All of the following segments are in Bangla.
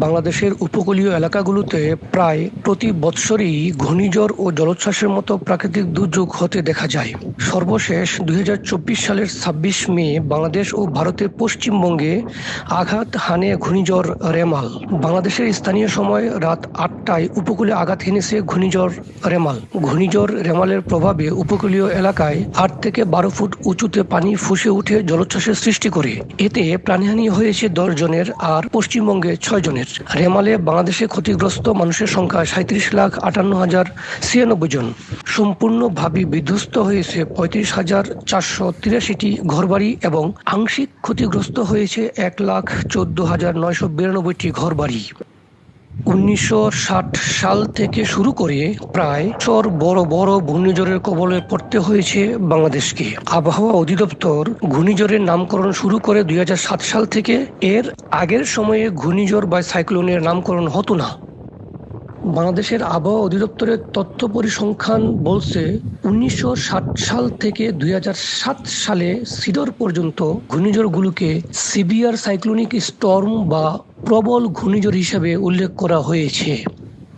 বাংলাদেশের উপকূলীয় এলাকাগুলোতে প্রায় প্রতি বৎসরই ঘূর্ণিঝড় ও জলোচ্ছ্বাসের মতো প্রাকৃতিক দুর্যোগ হতে দেখা যায়। সর্বশেষ দুই হাজার চব্বিশ সালের ছাব্বিশ মে বাংলাদেশ ও ভারতের পশ্চিমবঙ্গে আঘাত হানে ঘূর্ণিঝড় রেমাল। বাংলাদেশের স্থানীয় সময় রাত আটটায় উপকূলে আঘাত হেনেছে ঘূর্ণিঝড় রেমাল। ঘূর্ণিঝড় রেমালের প্রভাবে উপকূলীয় এলাকায় আট থেকে বারো ফুট উঁচুতে পানি ফুসে উঠে জলোচ্ছ্বাসের সৃষ্টি করে। এতে প্রাণহানি হয়েছে দশ জনের আর পশ্চিমবঙ্গে ছয় জনের। রেমালে বাংলাদেশে ক্ষতিগ্রস্ত মানুষের সংখ্যা সাঁত্রিশ লাখ আটান্ন হাজার ছিয়ানব্বই জন। সম্পূর্ণভাবে বিধ্বস্ত হয়েছে পঁয়ত্রিশ হাজার চারশো তিরাশিটি ঘরবাড়ি এবং আংশিক ক্ষতিগ্রস্ত হয়েছে এক লাখ চোদ্দ হাজার নয়শো বিরানব্বইটি ঘরবাড়ি। উনিশশো ষাট সাল থেকে শুরু করে প্রায় চর বড় বড় ঘূর্ণিঝড়ের কবলে পড়তে হয়েছে বাংলাদেশকে। আবহাওয়া অধিদপ্তর ঘূর্ণিঝড়ের নামকরণ শুরু করে দুই হাজার সাত সাল থেকে এর আগের সময়ে ঘূর্ণিঝড় বা সাইক্লোনের নামকরণ হতো না। বাংলাদেশের আবহাওয়া অধিদপ্তরের তথ্য পরিসংখ্যান বলছে, উনিশশো ষাট সাল থেকে দুই হাজার সাত সালে সিডর পর্যন্ত ঘূর্ণিঝড়গুলোকে সিভিয়ার সাইক্লোনিক স্টর্ম বা প্রবল ঘূর্ণিঝড় হিসাবে উল্লেখ করা হয়েছে।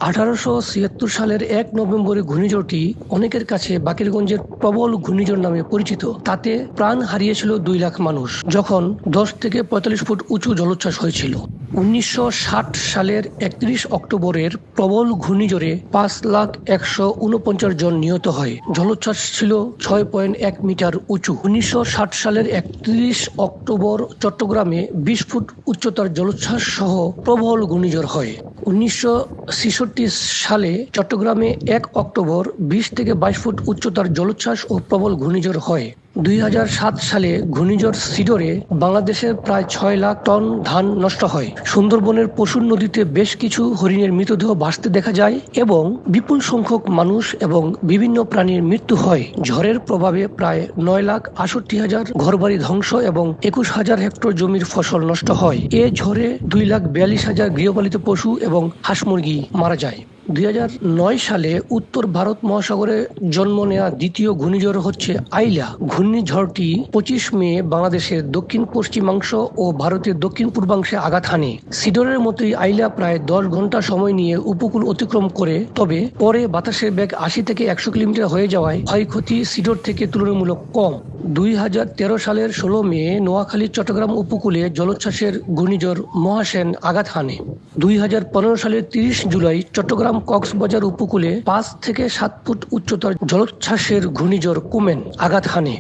আঠারোশো ছিয়াত্তর সালের এক নভেম্বরে ঘূর্ণিঝড়টি অনেকের কাছে বাকেরগঞ্জের প্রবল ঘূর্ণিঝড় নামে পরিচিত। তাতে প্রাণ হারিয়েছিল দুই লাখ মানুষ, যখন দশ থেকে পঁয়তাল্লিশ ফুট উঁচু জলোচ্ছ্বাস হয়েছিল। উনিশশো ষাট সালের একত্রিশ অক্টোবরের প্রবল ঘূর্ণিঝড়ে পাঁচ লাখ একশো উনপঞ্চাশ জন নিহত হয়। জলোচ্ছ্বাস ছিল ছয় পয়েন্ট এক মিটার উঁচু। উনিশশো ষাট সালের একত্রিশ অক্টোবর চট্টগ্রামে বিশ ফুট উচ্চতার জলোচ্ছ্বাস সহ প্রবল ঘূর্ণিঝড় হয়। উনিশশো ছেষট্টি সালে চট্টগ্রামে এক অক্টোবর বিশ থেকে বাইশ ফুট উচ্চতার জলোচ্ছ্বাস ও প্রবল ঘূর্ণিঝড় হয়। দুই হাজার সাত সালে ঘূর্ণিঝড় সিডরে বাংলাদেশের প্রায় ছয় লাখ টন ধান নষ্ট হয়। সুন্দরবনের পশুর নদীতে বেশ কিছু হরিণের মৃতদেহ ভাসতে দেখা যায় এবং বিপুল সংখ্যক মানুষ এবং বিভিন্ন প্রাণীর মৃত্যু হয়। ঝড়ের প্রভাবে প্রায় নয় লাখ আষট্টি হাজার ঘরবাড়ি ধ্বংস এবং একুশ হাজার হেক্টর জমির ফসল নষ্ট হয়। এ ঝড়ে দুই লাখ বিয়াল্লিশ হাজার গৃহপালিত পশু এবং হাঁস মুরগি মারা যায়। দুই হাজার নয় সালে উত্তর ভারত মহাসাগরে জন্ম নেওয়া দ্বিতীয় ঘূর্ণিঝড় হচ্ছে আইলা। ঘূর্ণিঝড়টি পঁচিশ মে বাংলাদেশের দক্ষিণ পশ্চিমাংশ ও ভারতের দক্ষিণ পূর্বাংশে আঘাত হানে। সিডরের মতোই আইলা প্রায় দশ ঘণ্টা সময় নিয়ে উপকূল অতিক্রম করে, তবে পরে বাতাসের বেগ আশি থেকে একশো কিলোমিটার হয়ে যাওয়ায় ক্ষয়ক্ষতি সিডর থেকে তুলনামূলক কম। দুই হাজার তেরো সালের ষোলো মে নোয়াখালী, চট্টগ্রাম উপকূলে জলোচ্ছ্বাসের ঘূর্ণিঝড় মহাসেন আঘাত হানে। দুই হাজার পনেরো সালের তিরিশ জুলাই চট্টগ্রাম কক্সবাজার উপকূলে পাঁচ থেকে সাত ফুট উচ্চতার জলোচ্ছ্বাসের ঘূর্ণিঝড় কোমেন আঘাত হানে।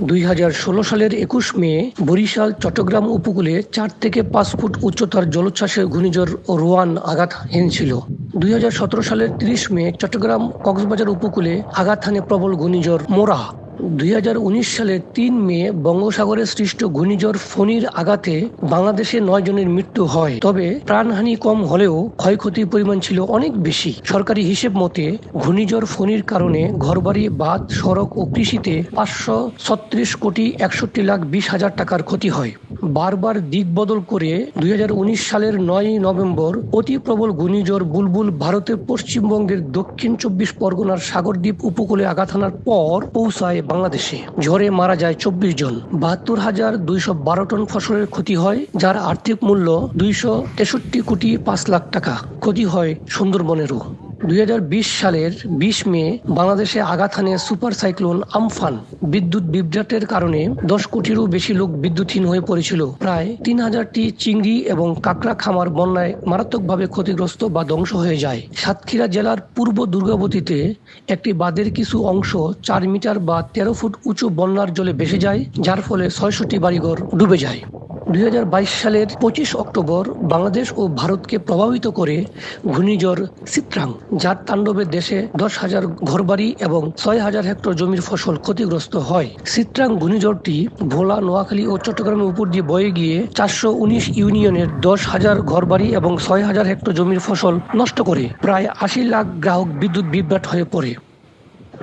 দুই হাজার ষোলো সালের একুশ মে বরিশাল, চট্টগ্রাম উপকূলে চার থেকে পাঁচ ফুট উচ্চতার জলোচ্ছ্বাসের ঘূর্ণিঝড় ও রোয়ান আঘাত হেনছিল দুই হাজার সতেরো সালের তিরিশ মে চট্টগ্রাম কক্সবাজার উপকূলে আঘাত হানে প্রবল ঘূর্ণিঝড় মোরা দুই হাজার উনিশ সালের তিন মে বঙ্গোসাগরে সৃষ্ট ঘূর্ণিঝড় ফণির আঘাতে বাংলাদেশে নয় জনের মৃত্যু হয়। তবে প্রাণহানি কম হলেও ক্ষয়ক্ষতির পরিমাণ ছিল অনেক বেশি। সরকারি হিসেব মতে, ঘূর্ণিঝড় ফণির কারণে ঘরবাড়ি, বাঁধ, সড়ক ও কৃষিতে পাঁচশো ছত্রিশ কোটি একষট্টি লাখ বিশ হাজার টাকার ক্ষতি হয়। বারবার দিক বদল করে দু হাজার উনিশ সালের নয় নভেম্বর অতি প্রবল ঘূর্ণিঝড় বুলবুল ভারতের পশ্চিমবঙ্গের দক্ষিণ চব্বিশ পরগনার সাগরদ্বীপ উপকূলে আঘাত হানার পর পৌঁছায় বাংলাদেশে। ঝড়ে মারা যায় চব্বিশ জন। বাহাত্তর হাজার দুইশো বারো টন ফসলের ক্ষতি হয়, যার আর্থিক মূল্য দুইশো তেষট্টি কোটি পাঁচ লাখ টাকা। ক্ষতি হয় সুন্দরবনেরও। দুই হাজার বিশ সালের বিশ মে বাংলাদেশে আঘাত সুপার সাইক্লোন আমফান বিদ্যুৎ বিভ্রাটের কারণে দশ কোটিরও বেশি লোক বিদ্যুৎহীন হয়ে পড়েছিল। প্রায় তিন হাজারটি চিংড়ি এবং কাঁকড়া খামার বন্যায় মারাত্মকভাবে ক্ষতিগ্রস্ত বা ধ্বংস হয়ে যায়। সাতক্ষীরা জেলার পূর্ব দুর্গাবতীতে একটি বাঁধের কিছু অংশ চার মিটার বা তেরো ফুট উঁচু বন্যার জলে ভেসে যায়, যার ফলে ছয়শটি বাড়িঘর ডুবে যায়। দুই হাজার বাইশ সালের পঁচিশ অক্টোবর বাংলাদেশ ও ভারতকে প্রভাবিত করে ঘূর্ণিঝড় চিত্রাং যার তাণ্ডবে দেশে দশ হাজার ঘরবাড়ি এবং ছয় হাজার হেক্টর জমির ফসল ক্ষতিগ্রস্ত হয়। চিত্রাং ঘূর্ণিঝড়টি ভোলা, নোয়াখালী ও চট্টগ্রামের উপর দিয়ে বয়ে গিয়ে চারশো উনিশ ইউনিয়নের দশ হাজার ঘরবাড়ি এবং ছয় হাজার হেক্টর জমির ফসল নষ্ট করে। প্রায় আশি লাখ গ্রাহক বিদ্যুৎ বিভ্রাট হয়ে পড়ে।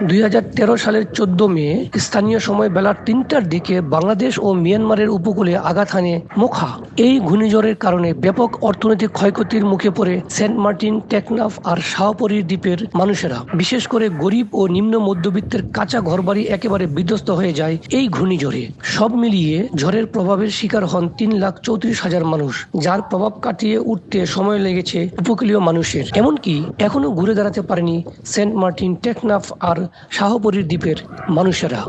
দুই হাজার তেরো সালের চোদ্দ মে, স্থানীয় সময় বেলা তিনটার দিকে বাংলাদেশ ও মিয়ানমারের উপকূলে আঘাত হানে মোখা। এই ঘূর্ণিঝড়ের কারণে ব্যাপক অর্থনৈতিক ক্ষয়ক্ষতির মুখে পড়ে সেন্ট মার্টিন, টেকনাফ আর শাহপরী দ্বীপের মানুষেরা। বিশেষ করে গরিব ও নিম্ন মধ্যবিত্তের কাঁচা ঘরবাড়ি একেবারে বিধ্বস্ত হয়ে যায় এই ঘূর্ণিঝড়ে। সব মিলিয়ে ঝড়ের প্রভাবের শিকার হন তিন লাখ চৌত্রিশ হাজার মানুষ, যার প্রভাব কাটিয়ে উঠতে সময় লেগেছে উপকূলীয় মানুষের। এমনকি এখনও ঘুরে দাঁড়াতে পারেনি সেন্ট মার্টিন, টেকনাফ আর শাহপরীর দ্বীপের মানুষেরা।